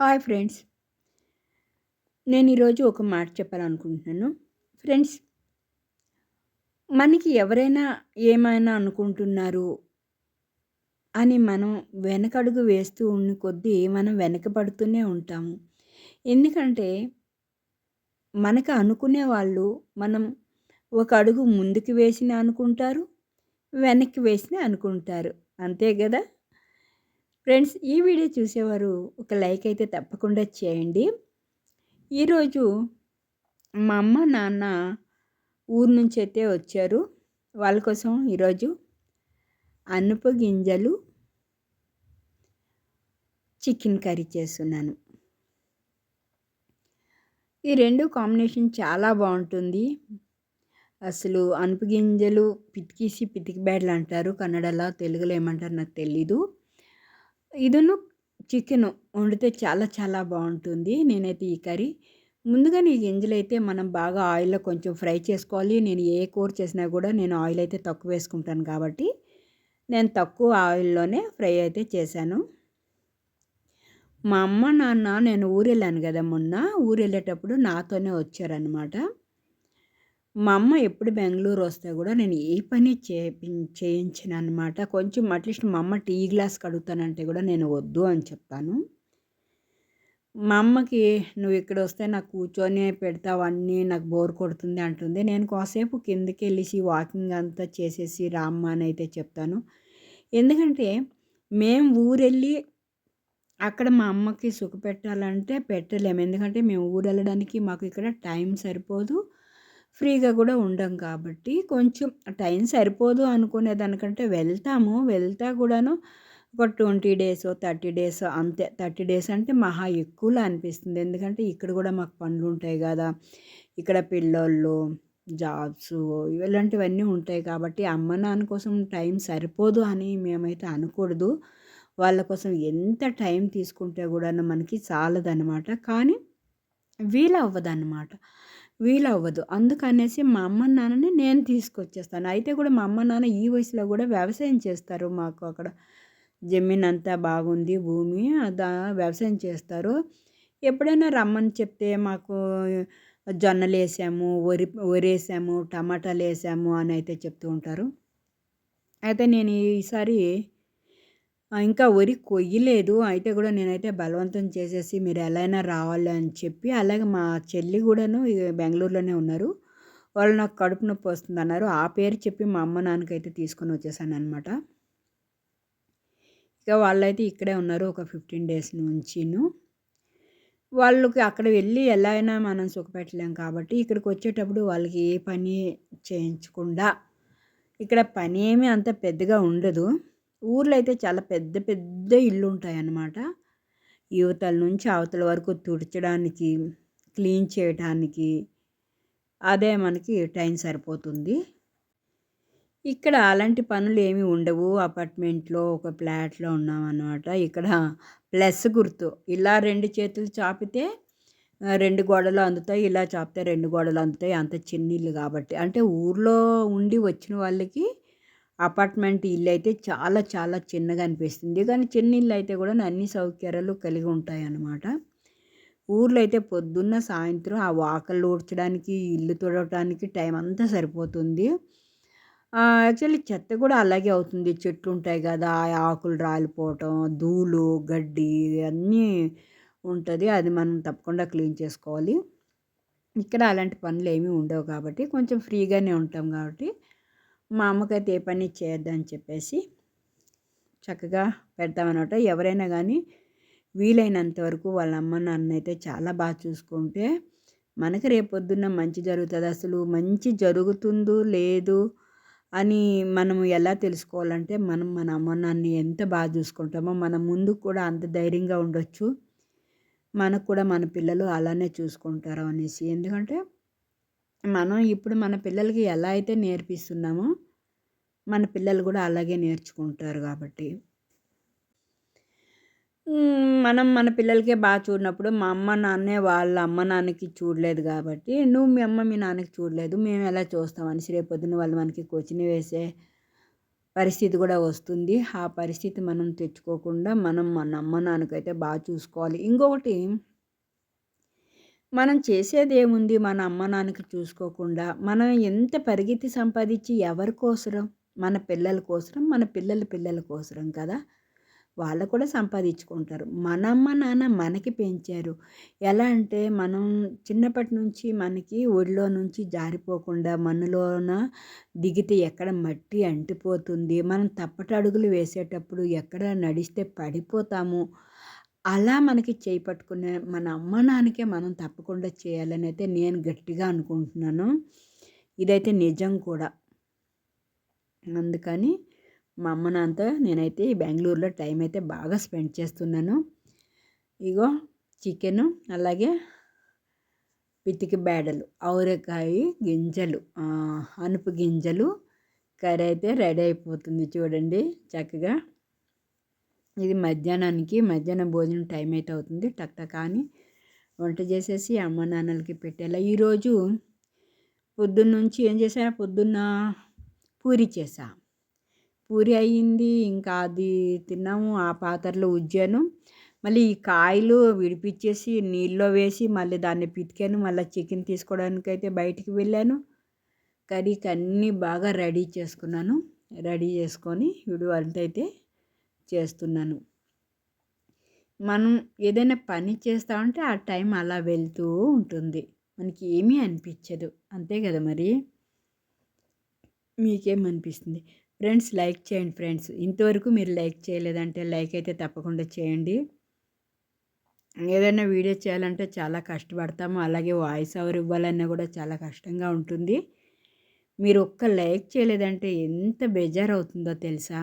Hi friends. నేను ఈరోజు ఒక మాట చెప్పాలనుకుంటున్నాను. ఫ్రెండ్స్ మనకి ఎవరైనా ఏమైనా అనుకుంటున్నారు అని మనం వెనకడుగు వేస్తూ ఉన్న కొద్దీ మనం వెనకబడుతూనే ఉంటాము. ఎందుకంటే మనకు అనుకునే వాళ్ళు మనం ఒక అడుగు ముందుకు వేసిన అనుకుంటారు వెనక్కి వేసిన అనుకుంటారు. అంతే కదా? ఫ్రెండ్స్ ఈ వీడియో చూసేవారు ఒక లైక్ అయితే తప్పకుండా చేయండి. ఈరోజు మా అమ్మ నాన్న ఊరు నుంచి అయితే వచ్చారు. వాళ్ళ కోసం ఈరోజు అనుపు గింజలు చికెన్ కర్రీ చేస్తున్నాను. ఈ రెండు కాంబినేషన్ చాలా బాగుంటుంది. అసలు అనుపు గింజలు పితికిసి పితికి బ్యాడ్లు అంటారు. కన్నడలో తెలుగులో ఏమంటారు నాకు తెలీదు. ఇదను చికెన్ వండితే చాలా చాలా బాగుంటుంది. నేనైతే ఈ కర్రీ. ముందుగా ఈ గింజలు అయితే మనం బాగా ఆయిల్లో కొంచెం ఫ్రై చేసుకోవాలి. నేను ఏ కూర చేసినా కూడా నేను ఆయిల్ అయితే తక్కువ వేసుకుంటాను కాబట్టి నేను తక్కువ ఆయిల్లోనే ఫ్రై అయితే చేశాను. మా అమ్మ నాన్న నేను ఊరు వెళ్ళాను కదా మొన్న. ఊరు వెళ్ళేటప్పుడు నాతోనే వచ్చారనమాట మా అమ్మ ఎప్పుడు బెంగళూరు వస్తే కూడా నేను ఏ పని చేపి చేయించను అనమాట కొంచెం అట్లీస్ట్ మా అమ్మ టీ గ్లాస్ కడుగుతానంటే కూడా నేను వద్దు అని చెప్తాను. మా అమ్మకి నువ్వు ఇక్కడ వస్తే నాకు కూర్చొని పెడతావన్నీ నాకు బోర్ కొడుతుంది అంటుంది. నేను కాసేపు కిందకి వెళ్ళేసి వాకింగ్ అంతా చేసేసి రామ్మ అని అయితే చెప్తాను. ఎందుకంటే మేము ఊరెళ్ళి అక్కడ మా అమ్మకి సుఖ పెట్టాలంటే పెట్టలేము ఎందుకంటే మేము ఊరు వెళ్ళడానికి మాకు ఇక్కడ టైం సరిపోదు. ఫ్రీగా కూడా ఉండం కాబట్టి కొంచెం టైం సరిపోదు అనుకునే దానికంటే వెళ్తాము. వెళ్తా కూడాను ఒక ట్వంటీ డేస్ థర్టీ డేస్ అంతే. థర్టీ డేస్ అంటే మహా ఎక్కువలో అనిపిస్తుంది. ఎందుకంటే ఇక్కడ కూడా మాకు పనులు ఉంటాయి కదా. ఇక్కడ పిల్లోళ్ళు జాబ్స్ ఇలాంటివన్నీ ఉంటాయి కాబట్టి అమ్మ నాన్న కోసం టైం సరిపోదు అని మేమైతే అనకూడదు. వాళ్ళ కోసం ఎంత టైం తీసుకుంటే కూడా మనకి చాలదనమాట కానీ వీలవ్వదన్నమాట. వీలవ్వదు. అందుకనేసి మా అమ్మ నాన్నని నేను తీసుకొచ్చేస్తాను. అయితే కూడా మా అమ్మ నాన్న ఈ వయసులో కూడా వ్యవసాయం చేస్తారు మాకు అక్కడ. జమీన్ అంతా బాగుంది భూమి దా వ్యవసాయం చేస్తారు. ఎప్పుడైనా రమ్మని చెప్తే మాకు జొన్నలు వేసాము వరి వరి వేసాము టమాటాలు వేసాము అని అయితే చెప్తూ ఉంటారు. అయితే నేను ఈసారి ఇంకా వరి కొయ్యలేదు. అయితే కూడా నేనైతే బలవంతం చేసేసి మీరు ఎలా అయినా రావాలి అని చెప్పి అలాగే మా చెల్లి కూడాను బెంగళూరులోనే ఉన్నారు. వాళ్ళు నాకు కడుపు నొప్పి వస్తుంది అన్నారు. ఆ పేరు చెప్పి మా అమ్మ నాన్నకైతే తీసుకొని వచ్చేసాను అనమాట ఇక వాళ్ళైతే ఇక్కడే ఉన్నారు ఒక ఫిఫ్టీన్ డేస్ నుంచిను. వాళ్ళకి అక్కడ వెళ్ళి ఎలా అయినా మనం సుఖపెట్టలేం కాబట్టి ఇక్కడికి వచ్చేటప్పుడు వాళ్ళకి ఏ పని చేయించకుండా ఇక్కడ పని ఏమీ అంత పెద్దగా ఉండదు. ఊర్లో అయితే చాలా పెద్ద పెద్ద ఇల్లు ఉంటాయి అన్నమాట యువతల నుంచి అవతల వరకు తుడచడానికి క్లీన్ చేయడానికి అదే మనకి టైం సరిపోతుంది. ఇక్కడ అలాంటి పనులు ఏమి ఉండవు. అపార్ట్మెంట్లో ఒక ఫ్లాట్లో ఉన్నామన్నమాట. ఇక్కడ ప్లస్ గుర్తు ఇలా రెండు చేతులు చాపితే రెండు గోడలు అందుతాయి ఇలా చాపితే రెండు గోడలు అందుతాయి. అంత చిన్న ఇల్లు కాబట్టి. అంటే ఊర్లో ఉండి వచ్చిన వాళ్ళకి అపార్ట్మెంట్ ఇల్లు అయితే చాలా చాలా చిన్నగా అనిపిస్తుంది. కానీ చిన్న ఇల్లు అయితే కూడా అన్ని సౌకర్యాలు కలిగి ఉంటాయి అన్నమాట ఊర్లో అయితే పొద్దున్న సాయంత్రం ఆ వాకలు ఊడ్చడానికి ఇల్లు తుడవటానికి టైం అంతా సరిపోతుంది. యాక్చువల్లీ చెత్త కూడా అలాగే అవుతుంది. చెట్లు ఉంటాయి కదా ఆకులు రాలిపోవటం ధూళు గడ్డి అన్నీ ఉంటుంది. అది మనం తప్పకుండా క్లీన్ చేసుకోవాలి. ఇక్కడ అలాంటి పనులు ఏమీ ఉండవు కాబట్టి కొంచెం ఫ్రీగానే ఉంటాం కాబట్టి మా అమ్మకైతే ఏ పని చేయొద్దని చెప్పేసి చక్కగా పెడతామన్నమాట. ఎవరైనా కానీ వీలైనంత వరకు వాళ్ళ అమ్మ నాన్న అయితే చాలా బాగా చూసుకుంటే మనకి రేపొద్దున్న మంచి జరుగుతుంది అసలు మంచి జరుగుతుందో లేదు అని మనం ఎలా తెలుసుకోవాలంటే మనం మన అమ్మ నాన్నని ఎంత బాగా చూసుకుంటామో మన ముందు కూడా అంత ధైర్యంగా ఉండొచ్చు. మనకు కూడా మన పిల్లలు అలానే చూసుకుంటారు అనేసి. ఎందుకంటే మనం ఇప్పుడు మన పిల్లలకి ఎలా అయితే నేర్పిస్తున్నామో మన పిల్లలు కూడా అలాగే నేర్చుకుంటారు కాబట్టి. మనం మన పిల్లలకే బాగా చూడినప్పుడు మా అమ్మ నాన్నే వాళ్ళ అమ్మ నాన్నకి చూడలేదు కాబట్టి నువ్వు మీ అమ్మ మీ నాన్నకి చూడలేదు మేము ఎలా చూస్తామని రేపొద్దున వాళ్ళు మనకి కోచింగ్ వేసే పరిస్థితి కూడా వస్తుంది. ఆ పరిస్థితి మనం తెచ్చుకోకుండా మనం మన అమ్మ నాన్నకైతే బాగా చూసుకోవాలి. ఇంకొకటి మనం చేసేది ఏముంది? మన అమ్మ నాన్నకి చూసుకోకుండా మనం ఎంత పరిగెత్తి సంపాదించి ఎవరి కోసరం? మన పిల్లల కోసరం మన పిల్లల పిల్లల కోసరం కదా. వాళ్ళు కూడా సంపాదించుకుంటారు. మన అమ్మ నాన్న మనకి పెంచారు. ఎలా అంటే మనం చిన్నప్పటి నుంచి మనకి ఒడిలో నుంచి జారిపోకుండా మనలోన దిగితే ఎక్కడ మట్టి అంటిపోతుంది? మనం తప్పటడుగులు వేసేటప్పుడు ఎక్కడ నడిస్తే పడిపోతాము? అలా మనకి చేయి పట్టుకునే మన అమ్మ నాన్నకే మనం తప్పకుండా చేయాలని అయితే నేను గట్టిగా అనుకుంటున్నాను. ఇదైతే నిజం కూడా. అందుకని మా అమ్మ నాన్నతో నేనైతే బెంగళూరులో టైం అయితే బాగా స్పెండ్ చేస్తున్నాను. ఇగో చికెను అలాగే పితికి బేడలు ఆవరకాయ గింజలు అనుపు గింజలు కర్రీ అయితే రెడీ అయిపోతుంది చూడండి చక్కగా. ఇది మధ్యాహ్నానికి మధ్యాహ్నం భోజనం టైం అయితే అవుతుంది టక్ టక్ అని వంట చేసేసి అమ్మ నాన్నలకి పెట్టేలా. ఈరోజు పొద్దున్న నుంచి ఏం చేసా పొద్దున్న పూరి చేసా పూరి అయ్యింది ఇంకా అది తిన్నాము ఆ పాత్రలో ఉజ్జాను మళ్ళీ ఈ కాయలు విడిపించేసి నీళ్ళలో వేసి మళ్ళీ దాన్ని పితికాను మళ్ళీ చికెన్ తీసుకోవడానికి అయితే బయటికి వెళ్ళాను. కర్రీకి అన్నీ బాగా రెడీ చేసుకున్నాను. రెడీ చేసుకొని ఇప్పుడు వంట అయితే చేస్తున్నాను. మనం ఏదైనా పని చేస్తా ఉంటే ఆ టైం అలా వెళ్తూ ఉంటుంది. మనకి ఏమీ అనిపించదు. అంతే కదా మరి? మీకేమనిపిస్తుంది? ఫ్రెండ్స్ లైక్ చేయండి ఫ్రెండ్స్. ఇంతవరకు మీరు లైక్ చేయలేదంటే లైక్ అయితే తప్పకుండా చేయండి. ఏదైనా వీడియో చేయాలంటే చాలా కష్టపడతాము. అలాగే వాయిస్ ఓవర్ ఇవ్వాలన్నా కూడా చాలా కష్టంగా ఉంటుంది. మీరు ఒక్క లైక్ చేయలేదంటే ఎంత బెజార్ అవుతుందో తెలుసా?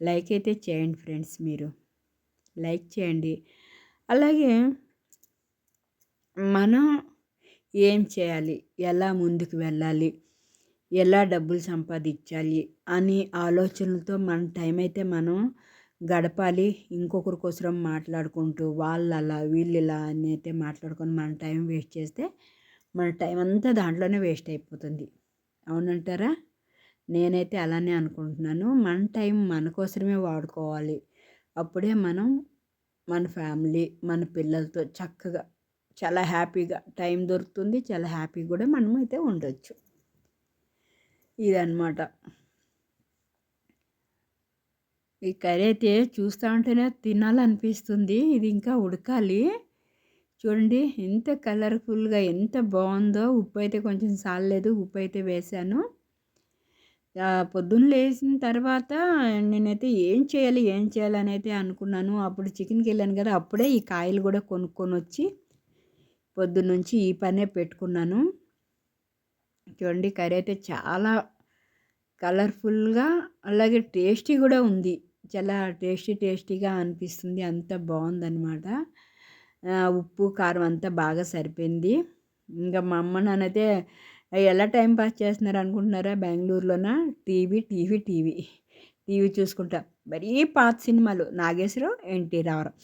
లైక్ అయితే చేయండి ఫ్రెండ్స్ మీరు. లైక్ చేయండి. అలాగే మనం ఏం చేయాలి? ఎలా ముందుకు వెళ్ళాలి? ఎలా డబ్బులు సంపాదించాలి అని ఆలోచనలతో మన టైం అయితే మనం గడపాలి. ఇంకొకరి కోసం మాట్లాడుకుంటూ వాళ్ళు అలా వీళ్ళు ఇలా అని అయితే మాట్లాడుకొని మన టైం వేస్ట్ చేస్తే మన టైం అంతా దాంట్లోనే వేస్ట్ అయిపోతుంది. అవునంటారా? నేనైతే అలానే అనుకుంటున్నాను. మన టైం మన కోసమే వాడుకోవాలి. అప్పుడే మనం మన ఫ్యామిలీ మన పిల్లలతో చక్కగా చాలా హ్యాపీగా టైం దొరుకుతుంది. చాలా హ్యాపీగా కూడా మనం అయితే ఉండొచ్చు. ఇదన్నమాట. ఈ కర్రీ అయితే చూస్తూ ఉంటేనే తినాలనిపిస్తుంది. ఇది ఇంకా ఉడకాలి. చూడండి ఎంత కలర్ఫుల్గా ఎంత బాగుందో. ఉప్పు అయితే కొంచెం సాలలేదు ఉప్పు అయితే వేశాను పొద్దున్న లేచిన తర్వాత నేనైతే ఏం చేయాలి ఏం చేయాలని అయితే అనుకున్నాను. అప్పుడు చికెన్కి వెళ్ళాను కదా అప్పుడే ఈ కాయలు కూడా కొనుక్కొని వచ్చి పొద్దున్నుంచి ఈ పనే పెట్టుకున్నాను. చూడండి కర్రీ అయితే చాలా కలర్ఫుల్గా అలాగే టేస్టీ కూడా ఉంది. చాలా టేస్టీ టేస్టీగా అనిపిస్తుంది. అంత బాగుందనమాట ఉప్పు కారం అంతా బాగా సరిపోయింది. ఇంకా మా అమ్మ నాన్నైతే ఎలా టైం పాస్ చేస్తున్నారు అనుకుంటున్నారా బెంగళూరులోన? TV TV TV. టీవీ చూసుకుంటాం. మరీ పాత సినిమాలు నాగేశ్వరరావు ఎన్టీ రావరం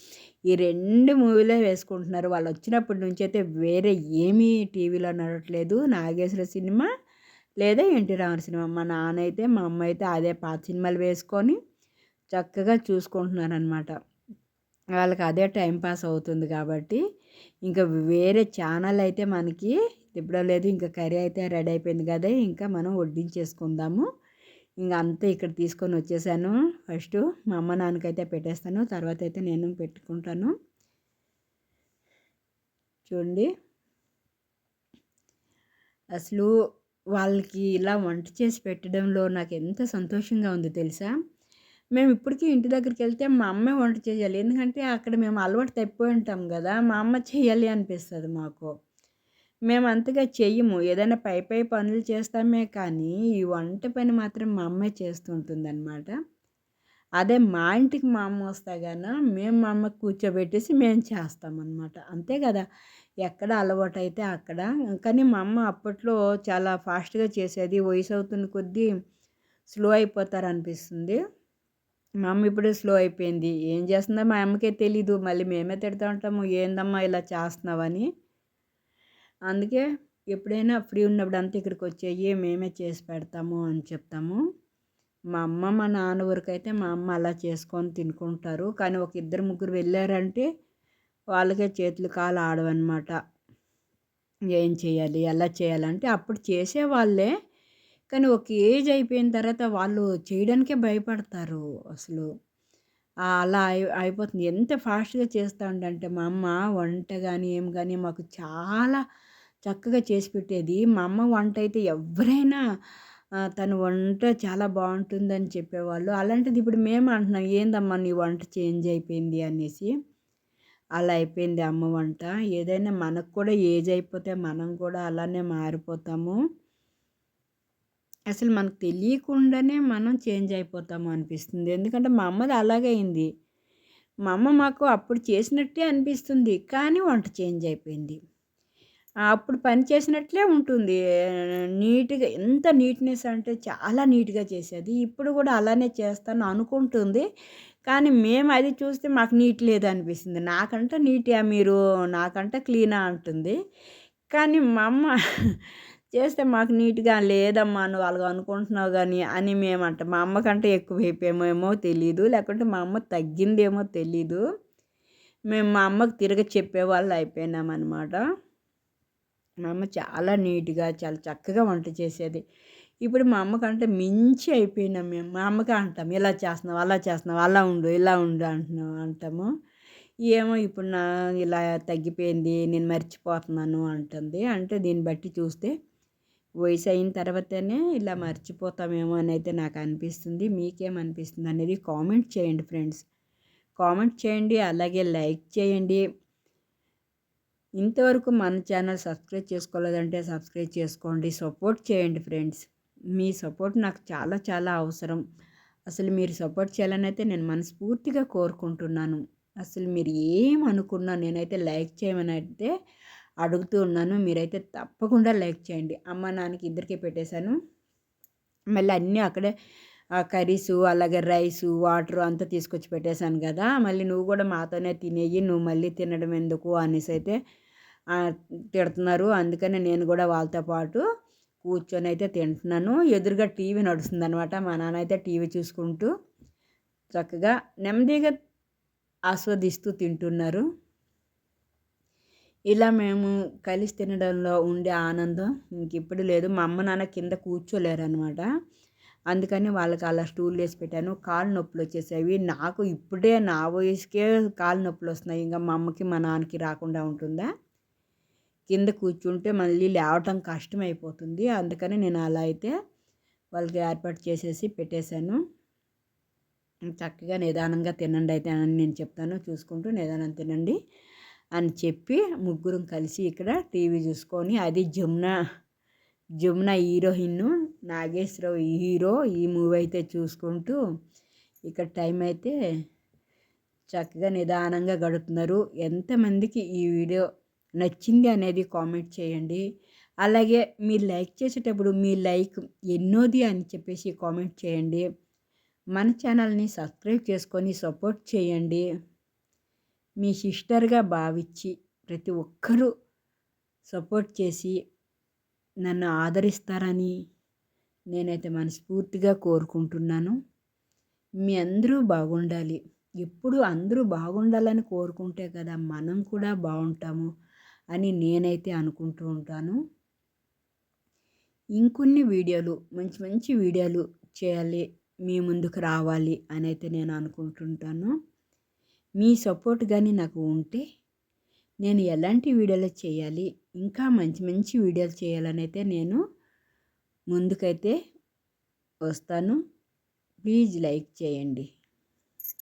ఈ రెండు మూవీలే వేసుకుంటున్నారు. వాళ్ళు వచ్చినప్పటి నుంచి అయితే వేరే ఏమీ టీవీలో నడట్లేదు నాగేశ్వర సినిమా లేదా ఎన్టీ రామారావు సినిమా. మా నాన్న అయితే మా అమ్మ అయితే అదే పాత సినిమాలు వేసుకొని చక్కగా చూసుకుంటున్నారనమాట వాళ్ళకి అదే టైంపాస్ అవుతుంది కాబట్టి ఇంకా వేరే ఛానల్ అయితే మనకి తిప్పడం లేదు. ఇంకా కర్రీ అయితే రెడీ అయిపోయింది కదా. ఇంకా మనం వడ్డించేసుకుందాము. ఇంకా అంతా ఇక్కడ తీసుకొని వచ్చేసాను. ఫస్ట్ మా అమ్మ నాన్నకైతే పెట్టేస్తాను. తర్వాత అయితే నేను పెట్టుకుంటాను. చూడండి. అసలు వాళ్ళకి ఇలా వంట చేసి పెట్టడంలో నాకు ఎంత సంతోషంగా ఉంది తెలుసా? మేము ఇప్పటికీ ఇంటి దగ్గరికి వెళ్తే మా అమ్మే వంట చేయాలి. ఎందుకంటే అక్కడ మేము అలవాటు తప్పిపోయి ఉంటాం కదా. మా అమ్మ చేయాలి అనిపిస్తుంది మాకు. మేము అంతగా చెయ్యము. ఏదైనా పై పై పనులు చేస్తామే కానీ ఈ వంట పని మాత్రం మా అమ్మే చేస్తుంటుంది అనమాట అదే మా ఇంటికి మా అమ్మ వస్తే కానీ మేము మా అమ్మకి కూర్చోబెట్టేసి మేము చేస్తామన్నమాట. అంతే కదా. ఎక్కడ అలవాటు అయితే అక్కడ. కానీ మా అమ్మ అప్పట్లో చాలా ఫాస్ట్గా చేసేది వయసు అవుతున్న కొద్దీ స్లో అయిపోతారు అనిపిస్తుంది మా అమ్మ ఇప్పుడు స్లో అయిపోయింది. ఏం చేస్తుందో మా అమ్మకే తెలీదు. మళ్ళీ మేమే తిడతా ఉంటాము ఏందమ్మా ఇలా చేస్తున్నావని. అందుకే ఎప్పుడైనా ఫ్రీ ఉన్నప్పుడు అంతా ఇక్కడికి వచ్చేయి మేమే చేసి పెడతాము అని చెప్తాము. మా అమ్మ మా నాన్న వరకు అయితే మా అమ్మ అలా చేసుకొని తినుకుంటారు. కానీ ఒక ఇద్దరు ముగ్గురు వెళ్ళారంటే వాళ్ళకే చేతులు కాలు ఆడవన్నమాట. ఏం చేయాలి ఎలా చేయాలంటే అప్పుడు చేసేవాళ్ళే. కానీ ఒక ఏజ్ అయిపోయిన తర్వాత వాళ్ళు చేయడానికే భయపడతారు అసలు. అలా అయి అయిపోతుంది. ఎంత ఫాస్ట్గా చేస్తా ఉండంటే మా అమ్మ వంట కానీ ఏం కానీ మాకు చాలా చక్కగా చేసి పెట్టేది. మా అమ్మ వంట అయితే ఎవరైనా తన వంట చాలా బాగుంటుందని చెప్పేవాళ్ళు. అలాంటిది ఇప్పుడు మేము అంటున్నాం ఏందమ్మా నీ వంట చేంజ్ అయిపోయింది? అనేసి. అలా అయిపోయింది అమ్మ వంట. ఏదైనా మనకు కూడా ఏజ్ అయిపోతే మనం కూడా అలానే మారిపోతాము. అసలు మనకు తెలియకుండానే మనం చేంజ్ అయిపోతాము అనిపిస్తుంది. ఎందుకంటే మా అమ్మది అలాగే అయింది. మా అమ్మ మాకు అప్పుడు చేసినట్టే అనిపిస్తుంది కానీ వంట చేంజ్ అయిపోయింది. అప్పుడు పని చేసినట్లే ఉంటుంది. నీట్గా ఎంత నీట్నెస్ అంటే చాలా నీట్గా చేసేది. ఇప్పుడు కూడా అలానే చేస్తాను అనుకుంటుంది. కానీ మేము అది చూస్తే మాకు నీట్ లేదు అనిపిస్తుంది నాకంట నీట్గా మీరు నాకంట క్లీనా అంటుంది. కానీ మా అమ్మ చేస్తే మాకు నీట్గా లేదమ్మా నువ్వు అలాగ అనుకుంటున్నావు కానీ అని మేమంట. మా అమ్మకంటే ఎక్కువ అయిపోయామేమో తెలీదు. లేకుంటే మా అమ్మ తగ్గిందేమో తెలీదు. మేము మా అమ్మకు తిరగ చెప్పేవాళ్ళు అయిపోయినామన్నమాట. మా అమ్మ చాలా నీట్గా చాలా చక్కగా వంట చేసేది. ఇప్పుడు మా అమ్మకంటే మించి అయిపోయినాం మేము మా అమ్మకి అంటాం ఇలా చేస్తున్నావు అలా చేస్తున్నావు అలా ఉండు ఇలా ఉండు అంటున్నావు అంటాము. ఏమో ఇప్పుడు నా ఇలా తగ్గిపోయింది నేను మర్చిపోతున్నాను అంటుంది. అంటే దీన్ని బట్టి చూస్తే వయసు అయిన తర్వాతనే ఇలా మర్చిపోతామేమో అని అయితే నాకు అనిపిస్తుంది. మీకేమనిపిస్తుంది అనేది కామెంట్ చేయండి ఫ్రెండ్స్. కామెంట్ చేయండి అలాగే లైక్ చేయండి. ఇంతవరకు మన ఛానల్ సబ్స్క్రైబ్ చేసుకోలేదంటే సబ్స్క్రైబ్ చేసుకోండి. సపోర్ట్ చేయండి ఫ్రెండ్స్. మీ సపోర్ట్ నాకు చాలా చాలా అవసరం. అసలు మీరు సపోర్ట్ చేయాలని అయితే నేను మనస్ఫూర్తిగా కోరుకుంటున్నాను. అసలు మీరు ఏమనుకున్నా నేనైతే లైక్ చేయమని అయితే అడుగుతూ ఉన్నాను. మీరైతే తప్పకుండా లైక్ చేయండి. అమ్మ నాన్నకి ఇద్దరికి పెట్టేశాను. మళ్ళీ అన్నీ అక్కడే కర్రీసు అలాగే రైసు వాటర్ అంతా తీసుకొచ్చి పెట్టేశాను కదా. మళ్ళీ నువ్వు కూడా మాతోనే తినేయి. నువ్వు మళ్ళీ తినడం ఎందుకు అనేసి అయితే తిడుతున్నారు. అందుకని నేను కూడా వాళ్ళతో పాటు కూర్చొని అయితే తింటున్నాను. ఎదురుగా టీవీ నడుస్తుంది అనమాట మా నాన్న అయితే టీవీ చూసుకుంటూ చక్కగా నెమ్మదిగా ఆస్వాదిస్తూ తింటున్నారు. ఇలా మేము కలిసి తినడంలో ఉండే ఆనందం ఇంకిప్పుడు లేదు. మా అమ్మ నాన్న కింద కూర్చోలేరనమాట అందుకని వాళ్ళకి అలా స్టూల్ వేసి పెట్టాను. కాళ్ళు నొప్పులు వచ్చేసేవి నాకు ఇప్పుడే నా వయసుకే కాళ్ళు నొప్పులు వస్తున్నాయి. ఇంకా మా అమ్మకి మా నాన్నకి రాకుండా ఉంటుందా? కింద కూర్చుంటే మళ్ళీ లేవటం కష్టమైపోతుంది. అందుకని నేను అలా అయితే వాళ్ళకి ఏర్పాటు చేసేసి పెట్టేశాను. చక్కగా నిదానంగా తినండి అయితే అని నేను చెప్తాను. చూసుకుంటూ నిదానం తినండి అని చెప్పి ముగ్గురం కలిసి ఇక్కడ టీవీ చూసుకొని అది జమున జమున హీరోయిన్ నాగేశ్వరరావు హీరో ఈ మూవీ అయితే చూసుకుంటూ ఇక్కడ టైం అయితే చక్కగా నిదానంగా గడుపుతున్నారు. ఎంతమందికి ఈ వీడియో నచ్చింది అనేది కామెంట్ చేయండి. అలాగే మీరు లైక్ చేసేటప్పుడు మీ లైక్ ఎన్నోది అని చెప్పేసి కామెంట్ చేయండి. మన ఛానల్ని సబ్స్క్రైబ్ చేసుకొని సపోర్ట్ చేయండి. మీ సిస్టర్గా భావించి ప్రతి ఒక్కరూ సపోర్ట్ చేసి నన్ను ఆదరిస్తారని నేనైతే మనస్ఫూర్తిగా కోరుకుంటున్నాను. మీ అందరూ బాగుండాలి. ఎప్పుడు అందరూ బాగుండాలని కోరుకుంటే కదా మనం కూడా బాగుంటాము. అని నేనైతే అనుకుంటూ ఉంటాను. ఇంకొన్ని వీడియోలు మంచి మంచి వీడియోలు చేయాలి మీ ముందుకు రావాలి అని అయితే నేను అనుకుంటుంటాను మీ సపోర్ట్ కానీ నాకు ఉంటే నేను ఎలాంటి వీడియోలు చేయాలి ఇంకా మంచి మంచి వీడియోలు చేయాలని అయితే నేను ముందుకైతే వస్తాను. ప్లీజ్ లైక్ చేయండి.